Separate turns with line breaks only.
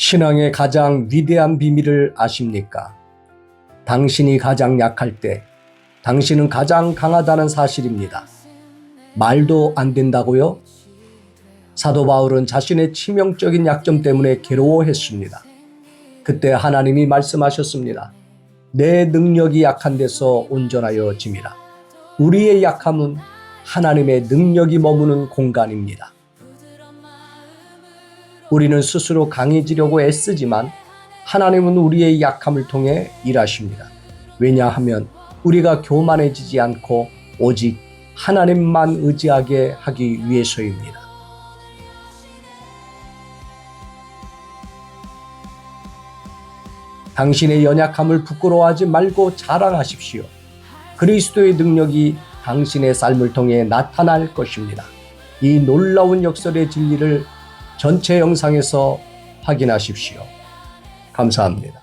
신앙의 가장 위대한 비밀을 아십니까? 당신이 가장 약할 때 당신은 가장 강하다는 사실입니다. 말도 안 된다고요? 사도 바울은 자신의 치명적인 약점 때문에 괴로워했습니다. 그때 하나님이 말씀하셨습니다. 내 능력이 약한 데서 온전하여 짐이라. 우리의 약함은 하나님의 능력이 머무는 공간입니다. 우리는 스스로 강해지려고 애쓰지만 하나님은 우리의 약함을 통해 일하십니다. 왜냐하면 우리가 교만해지지 않고 오직 하나님만 의지하게 하기 위해서입니다. 당신의 연약함을 부끄러워하지 말고 자랑하십시오. 그리스도의 능력이 당신의 삶을 통해 나타날 것입니다. 이 놀라운 역설의 진리를 전체 영상에서 확인하십시오. 감사합니다.